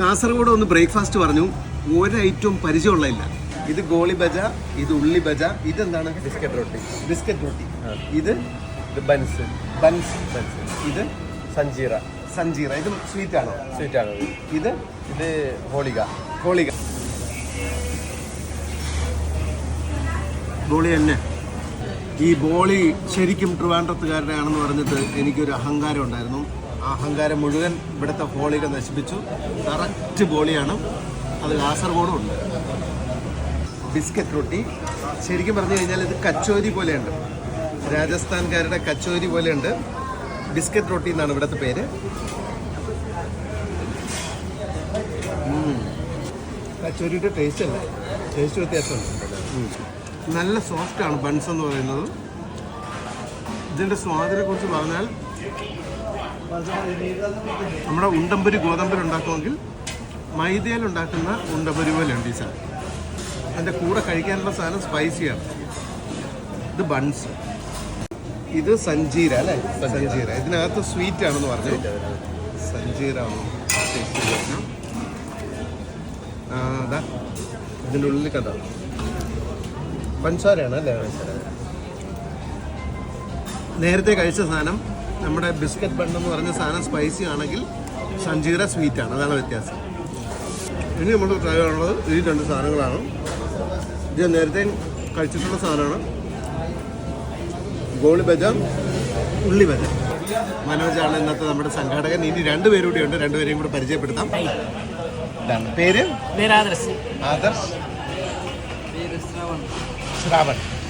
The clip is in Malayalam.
കാസർഗോഡ് ഒന്ന് ബ്രേക്ക്ഫാസ്റ്റ് പറഞ്ഞു. ഒരു ഐറ്റവും പരിചയമുള്ളതില്ല. ഇത് ഗോളി ബജ ഇത് ഉള്ളി ബജ ഇതെന്താണ്? ബിസ്ക്കറ്റ് റൊട്ടി. ബിസ്ക്കറ്റ് റൊട്ടി. ഇത്? ബൻസ്. ബൻസ്. ബൻസ്. ഇത്? സഞ്ജീറ സഞ്ജീറ ഇത് സ്വീറ്റ് ആണോ സ്വീറ്റ് ആണോ ഇത്. ഇത് ഹോളിക. ഹോളിക. ബോളി തന്നെ. ഈ ബോളി ശരിക്കും ട്രിവാൻഡ്രത്തുകാരുടെ ആണെന്ന് പറഞ്ഞിട്ട് എനിക്കൊരു അഹങ്കാരം ഉണ്ടായിരുന്നു. അഹങ്കാരം മുഴുവൻ ഇവിടുത്തെ ഹോളിക നശിപ്പിച്ചു. കറക്റ്റ് ബോളിയാണ്. അത് കാസർഗോഡും ഉണ്ട്. ബിസ്ക്കറ്റ് റൊട്ടി. ശരിക്കും പറഞ്ഞു കഴിഞ്ഞാൽ ഇത് കച്ചോരി പോലെയുണ്ട്. രാജസ്ഥാൻകാരുടെ കച്ചോരി പോലെയുണ്ട്. ബിസ്ക്കറ്റ് റൊട്ടി എന്നാണ് ഇവിടുത്തെ പേര്. കച്ചോരിയുടെ ടേസ്റ്റ് അല്ല? ടേസ്റ്റ് വ്യത്യാസമുണ്ട്. നല്ല സോഫ്റ്റാണ് ബൺസ് എന്ന് പറയുന്നത്. ഇതിന്റെ സ്വാദിനെ കുറിച്ച് പറഞ്ഞാൽ നമ്മുടെ ഉണ്ടമ്പരി ഗോതമ്പരി ഉണ്ടാക്കുമെങ്കിൽ മൈദയിൽ ഉണ്ടാക്കുന്ന ഉണ്ടമ്പരി പോലെയുണ്ട് ഈ സാധനം. അതിന്റെ കൂടെ കഴിക്കാനുള്ള സാധനം സ്പൈസിയാണ് ഇത് ബൺസ് ഇത് സഞ്ജീര അല്ലേ? സഞ്ജീര ഇതിനകത്ത് സ്വീറ്റ് ആണെന്ന് പറഞ്ഞു. ആ, അതാ. ഇതിന്റെ ഉള്ളിൽ കഥ. പഞ്ചസാരയാണ് അല്ലേ? നേരത്തെ കഴിച്ച സാധനം നമ്മുടെ ബിസ്ക്കറ്റ് ബൺ എന്ന് പറഞ്ഞ സാധനം സ്പൈസി ആണെങ്കിൽ സഞ്ജീര സ്വീറ്റ് ആണ്. അതാണ് വ്യത്യാസം. ഇനി നമ്മൾ ട്രൈ ചെയ്യാനുള്ളത് ഈ രണ്ട് സാധനങ്ങളാണ്. ഇത് നേരത്തെ കഴിച്ചിട്ടുള്ള സാധനമാണ്. ഗോളി ബജ ഉള്ളി ബജ മനോജാണ് ഇന്നത്തെ നമ്മുടെ സംഘാടകൻ. ഇനി രണ്ടുപേരും കൂടി ഉണ്ട്. രണ്ടുപേരെയും കൂടി പരിചയപ്പെടുത്താം. ഇതാണ്. പേര്? ആദർശ്. ആദർശ്. ശ്രാവൺ.